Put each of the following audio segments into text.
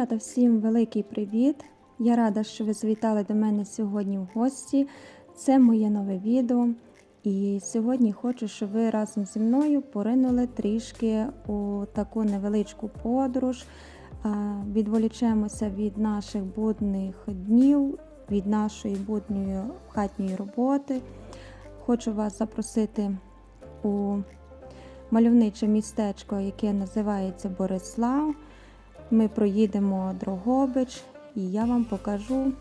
Дівчата, всім великий привіт! Я рада, що ви завітали до мене сьогодні в гості. Це моє нове відео. І сьогодні хочу, щоб ви разом зі мною поринули трішки у таку невеличку подорож. Відволічемося від наших будних днів, від нашої будньої хатньої роботи. Хочу вас запросити у мальовниче містечко, яке називається Борислав. Ми проїдемо Дрогобич і я вам покажу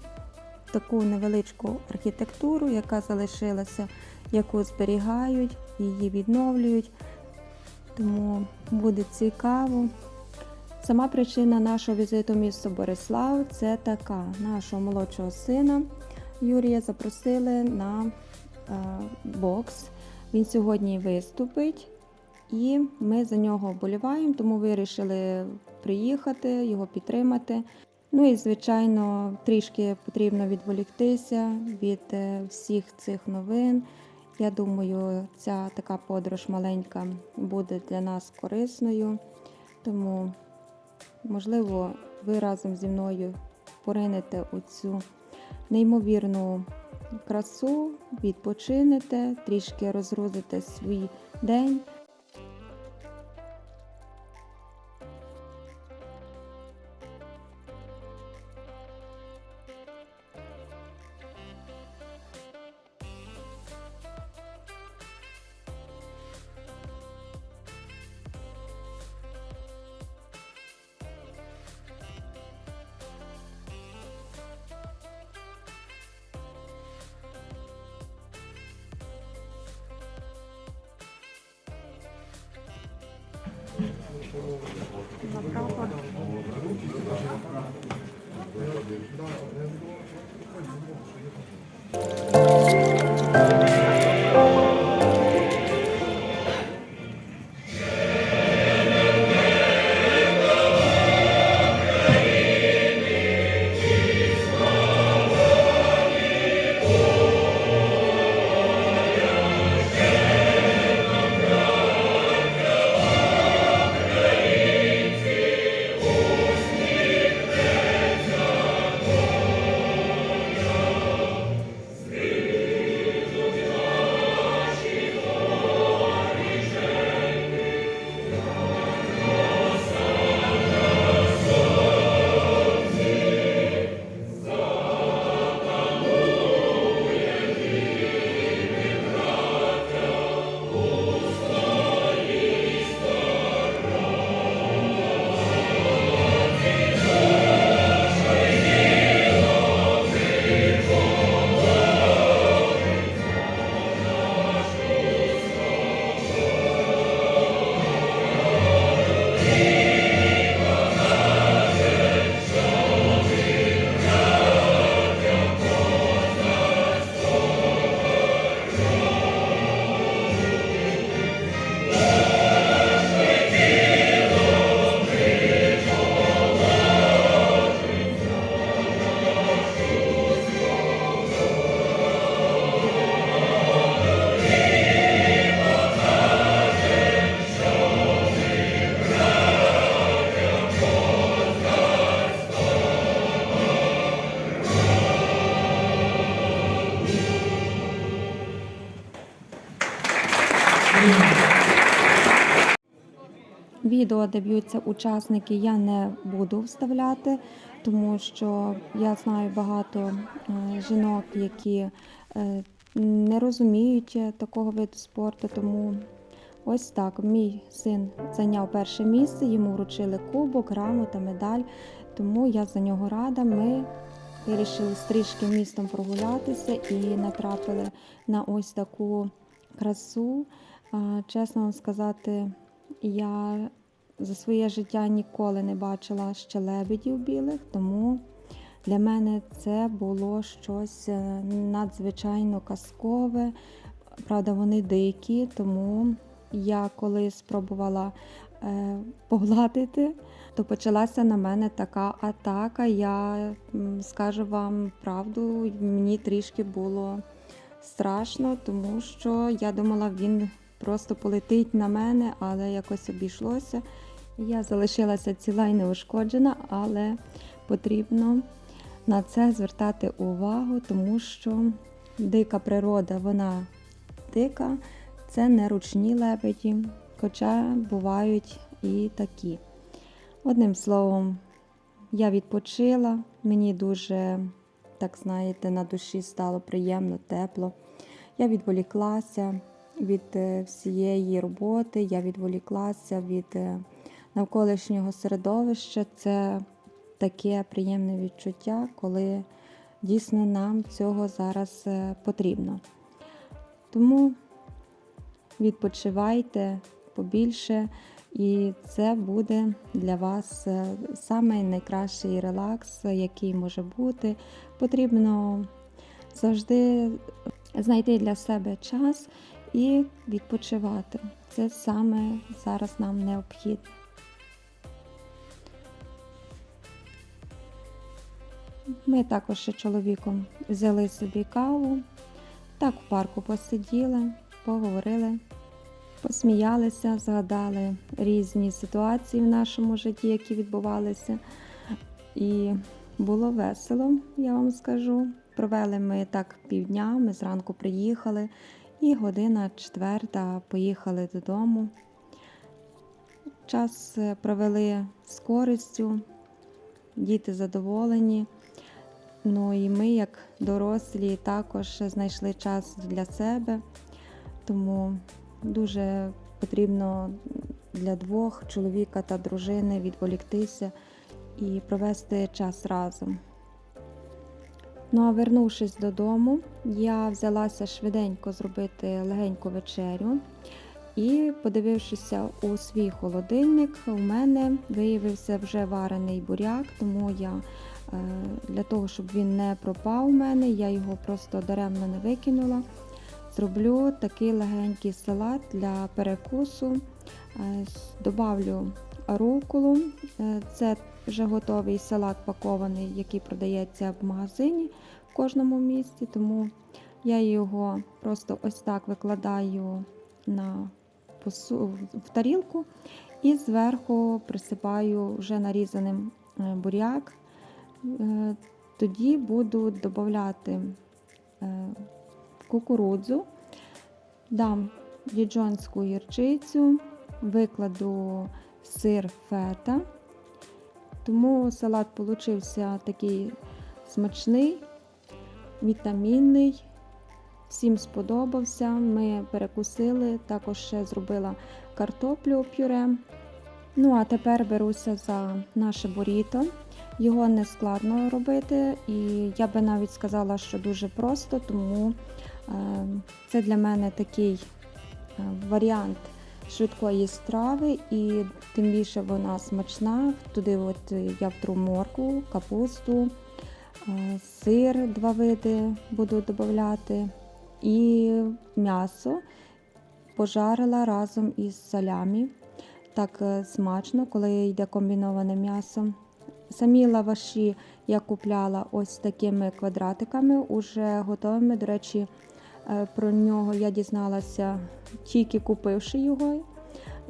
таку невеличку архітектуру, яка залишилася, яку зберігають, її відновлюють. Тому буде цікаво. Сама причина нашого візиту в місто Борислав це така. Нашого молодшого сина Юрія запросили на е, бокс. Він сьогодні виступить. І ми за нього вболіваємо, тому вирішили приїхати, його підтримати. Ну і, звичайно, трішки потрібно відволіктися від е, всіх цих новин. Я думаю, ця така подорож маленька буде для нас корисною. Тому, можливо, ви разом зі мною поринете у цю неймовірну красу, відпочинете, трішки розгрузите свій день. Відео, де учасники, я не буду вставляти, тому що я знаю багато е, жінок, які е, не розуміють такого виду спорту. Тому ось так. Мій син зайняв перше місце, йому вручили кубок, грамота, медаль. Тому я за нього рада. Ми вирішили стрішки містом прогулятися і натрапили на ось таку красу. Чесно вам сказати, я за своє життя ніколи не бачила ще лебедів білих, тому для мене це було щось е, надзвичайно казкове. Правда, вони дикі, тому я коли спробувала е, погладити, то почалася на мене така атака. Я скажу вам правду, мені трішки було страшно, тому що я думала, він просто полетить на мене, але якось обійшлося. Я залишилася ціла і неушкоджена, але потрібно на це звертати увагу, тому що дика природа, вона дика, це не ручні лебеді, хоча бувають і такі. Одним словом, я відпочила, мені дуже, так знаєте, на душі стало приємно, тепло. Я відволіклася від е, всієї роботи, я відволіклася від е, навколишнього середовища. Це таке приємне відчуття, коли дійсно нам цього зараз е, потрібно. Тому відпочивайте побільше, і це буде для вас е, самий найкращий релакс, який може бути. Потрібно завжди знайти для себе час і відпочивати. Це саме зараз нам необхідно. Ми також ще чоловіком взяли собі каву, так в парку посиділи, поговорили, посміялися, згадали різні ситуації в нашому житті, які відбувалися. І було весело, я вам скажу. Провели ми так півдня, ми зранку приїхали, і година четверта поїхали додому. Час е, провели з користю, діти задоволені. Ну і ми, як дорослі, також знайшли час для себе, тому дуже потрібно для двох чоловіка та дружини відволіктися і провести час разом. Ну а вернувшись додому, я взялася швиденько зробити легеньку вечерю. І, подивившися у свій холодильник, у мене виявився вже варений буряк, тому я е, для того, щоб він не пропав у мене, я його просто даремно не викинула. Зроблю такий легенький салат для перекусу. Е, Добавлю руколу. Е, Це вже готовий салат пакований, який продається в магазині в кожному місці, тому я його просто ось так викладаю на в тарілку і зверху присипаю вже нарізаним е, буряк. Е, Тоді буду додати е, кукурудзу, дам діджонську гірчицю, викладу сир фета. Тому салат получився такий смачний, вітамінний. Всім сподобався. Ми перекусили, також ще зробила картоплю пюре. Ну, а тепер беруся за наше буріто. Його не складно робити, і я би навіть сказала, що дуже просто, тому е, це для мене такий е, варіант швидкої страви, і тим більше вона смачна. Туди от я втру морку, капусту, е, сир, два види буду додати, і м'ясо пожарила разом із салямі. Так е, смачно, коли йде комбіноване м'ясо. Самі лаваші я купляла ось такими квадратиками, уже готовими. До речі, е, про нього я дізналася тільки купивши його.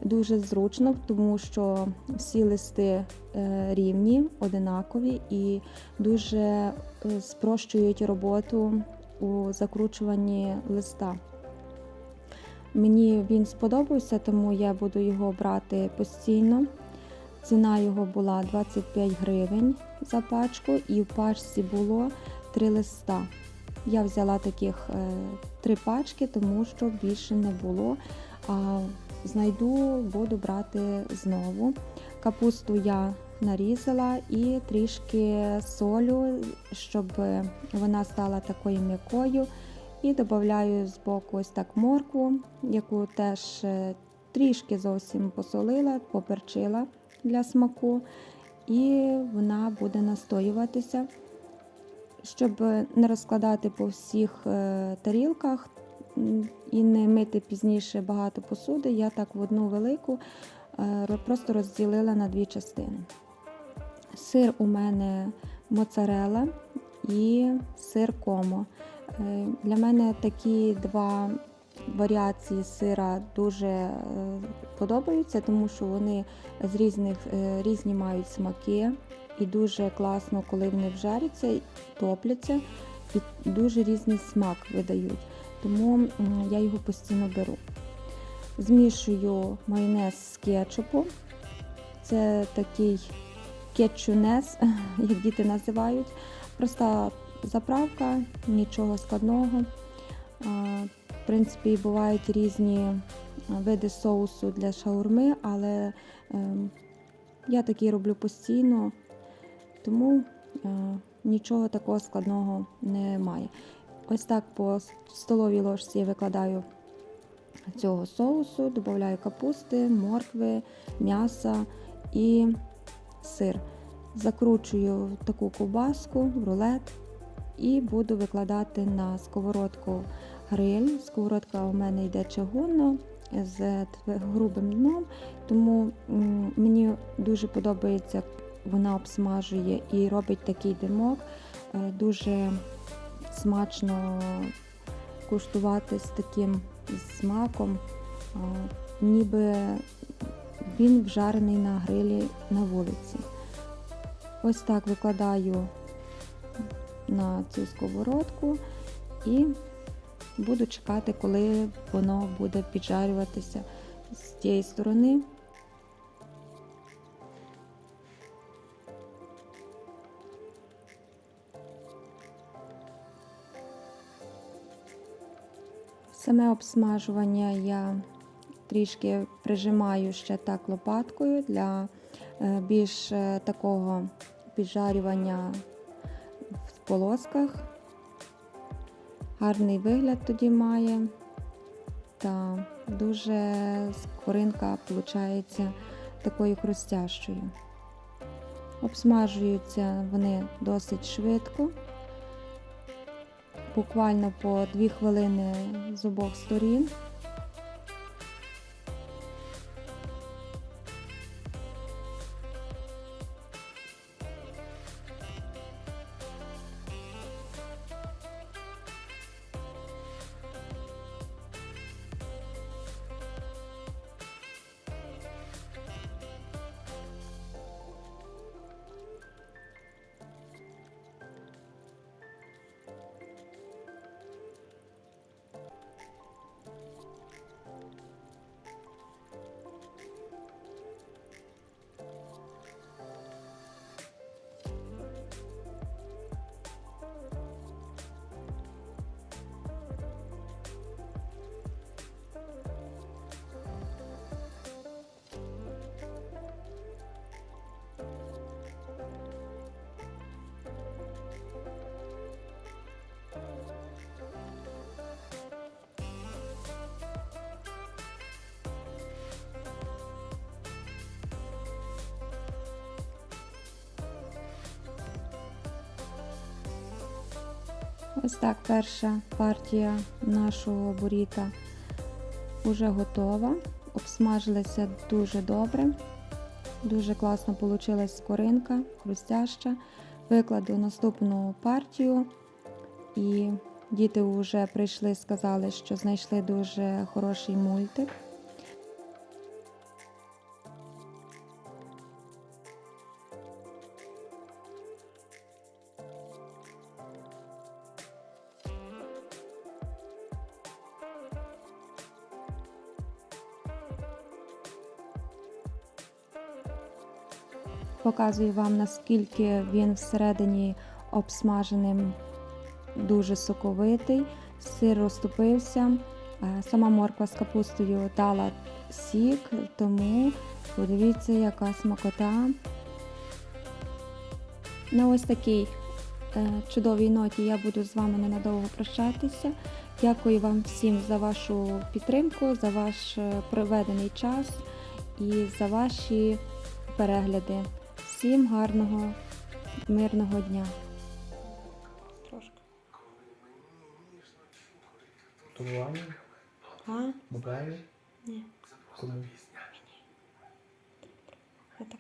Дуже зручно, тому що всі листи е, рівні, одинакові і дуже спрощують роботу у закручуванні листа. Мені він сподобався, тому я буду його брати постійно. Ціна його була 25 гривень за пачку, і в пачці було 3 листа. Я взяла таких е, три пачки, тому що більше не було. А знайду, буду брати знову. Капусту я нарізала і трішки солю, щоб вона стала такою м'якою. І додаю з боку ось так моркву, яку теж е, трішки зовсім посолила, поперчила для смаку, і вона буде настоюватися. Щоб не розкладати по всіх е, тарілках і не мити пізніше багато посуди, я так в одну велику е, просто розділила на дві частини. Сир у мене моцарела і сир комо. Е, Для мене такі два варіації сира дуже е, подобаються, тому що вони з різних е, різні мають смаки, і дуже класно, коли вони вжаряться, топляться, і дуже різний смак видають. Тому я його постійно беру. Змішую майонез з кетчупом. Це такий кетчунес, як діти називають. Проста заправка, нічого складного. В принципі, бувають різні види соусу для шаурми, але ем, я такий роблю постійно, тому е, нічого такого складного немає. Ось так по столовій ложці я викладаю цього соусу, додаю капусти, моркви, м'яса і сир. Закручую в таку ковбаску, в рулет і буду викладати на сковородку гриль. Сковородка у мене йде чагунна з грубим дном, тому мені дуже подобається, вона обсмажує і робить такий димок. Е, Дуже смачно куштувати з таким смаком, ніби він вжарений на грилі на вулиці. Ось так викладаю на цю сковородку і буду чекати, коли воно буде піджарюватися з тієї сторони. Саме обсмажування я трішки прижимаю ще так лопаткою для е, більш е, такого піджарювання в полосках. Гарний вигляд тоді має. Та дуже скоринка виходить такою хрустящою. Обсмажуються вони досить швидко, буквально по 2 хвилини з обох сторін. Ось так перша партія нашого буріта вже готова. Обсмажилася дуже добре. Дуже класно вийшла скоринка, хрустяща. Викладу наступну партію. І діти вже прийшли, сказали, що знайшли дуже хороший мультик. Показую вам, наскільки він всередині обсмаженим дуже соковитий, сир розтопився, е, сама морква з капустою дала сік, тому подивіться, яка смакота. На ось такій е, чудовій ноті я буду з вами ненадовго прощатися. Дякую вам всім за вашу підтримку, за ваш е, проведений час і за ваші перегляди. Всім гарного, мирного дня. Трошки. Турування? А? Мобайлі? Ні. Кому? Я так